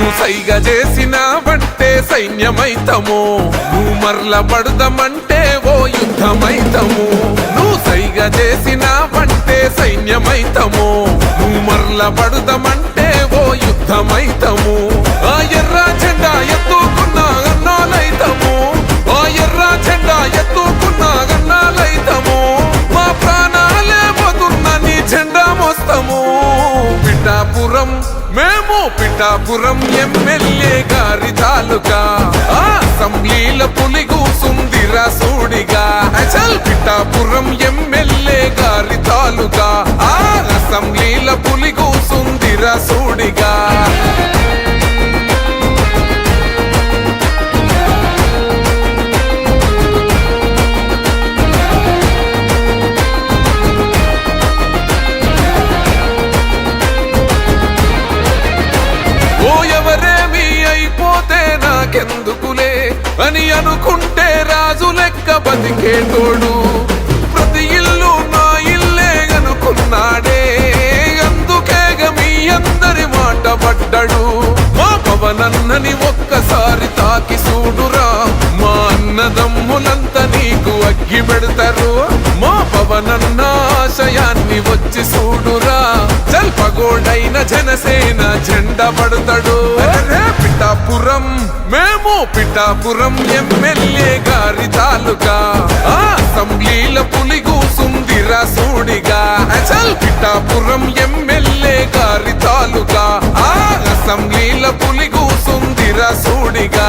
నువ్వు సైగ చేసినావంటే సైన్యమైతము. నువ్వు మరల పడదామంటే ఓ యుద్ధమైతము. నువ్వు సైగ చేసినావంటే సైన్యమైతము. నువ్వు మరల పడదామంటే ఓ యుద్ధమైతము. పిఠాపురం ఎమ్మెల్యే గారి తాలూకా. ఆ అసెంబ్లీల అని అనుకుంటే రాజు లెక్క బతికేటోడు. ప్రతి ఇల్లు నా ఇల్లే అనుకున్నాడే. అందుకేగ మీ అందరి మాట పడ్డాడు. మా పవనన్నని ఒక్కసారి తాకి చూడురా. మా అన్నదమ్ములంతా నీకు అగ్గి పెడతారు. మా పవనన్న ఆశయాన్ని వచ్చి చూడురా. జల్పగోడైన జనసేన జెండా పడతాడు. పిఠాపురం మేము పిఠాపురం ఎమ్మెల్యే గారి తాలూకా. అసెంబ్లీల పులి కూసుందిరా సూడిగా అచల్ పిఠాపురం ఎమ్మెల్యే గారి తాలూకా. అసెంబ్లీల పులి కూసుందిరా సూడిగా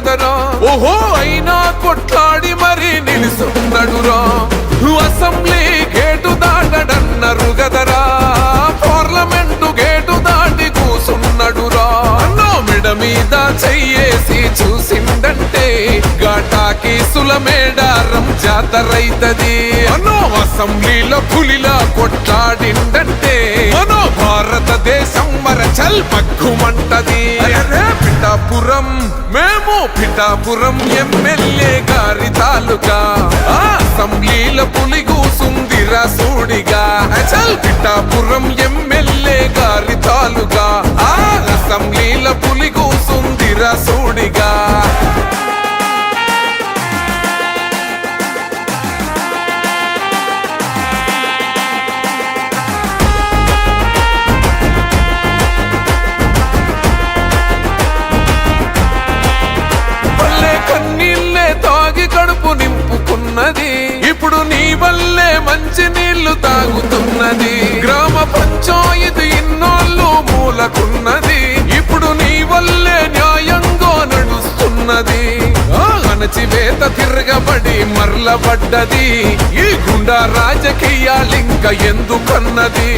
కదరా? ఓహో అయినా కొట్లాడి మరి నిలుసున్నాడురా అసెంబ్లీ గేటు దాటడన్నరు గదరా. పార్లమెంటు గేటు దాటి కూసున్నడురా. అన్నో మెడ మీద చెయ్యేసి చూసిందంటే ఘాటాకి సులమేడారం జాతరైతది. అనో అసెంబ్లీలో పులిలా కొట్లాడిందంటే మనో భారతదేశం మరచల్ పక్కుమంటది పిఠాపురం మేము పిఠాపురం ఎమ్మెల్యే గారి తాలూకా. అసెంబ్లీల పులిగూసుందిరా సూడిగా అచల్ పిఠాపురం ఎమ్మెల్యే గారి తాలూకా. అసెంబ్లీల పులిగూసుందిరా సూడిగా కన్నీళ్ళే తాగి కడుపు నింపుకున్నది. ఇప్పుడు నీ వల్లే మంచి నీళ్ళు తాగుతున్నది. గ్రామ పంచాయతీ ఇన్నోళ్ళు మూలకున్నది. ఇప్పుడు నీ వల్లే న్యాయంగా నడుస్తున్నది. అణచివేత తిరగబడి మరలబడ్డది. ఈ గుండా రాజకీయాలింక ఎందుకన్నది?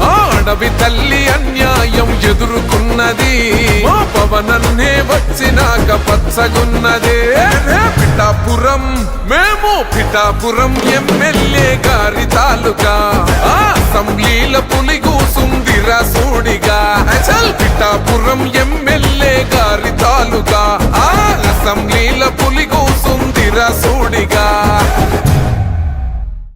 ఆ అడవి తల్లి అన్యాయం ఎదుర్కొన్నది. నన్నే వచ్చినాక పచ్చగున్నదే. పిఠాపురం మేము పిఠాపురం ఎమ్మెల్యే గారి తాలూకా. ఆ అసెంబ్లీల పులి కూసుందిరా సూడిగా. అచల్ పిఠాపురం ఎమ్మెల్యే గారి తాలూకా.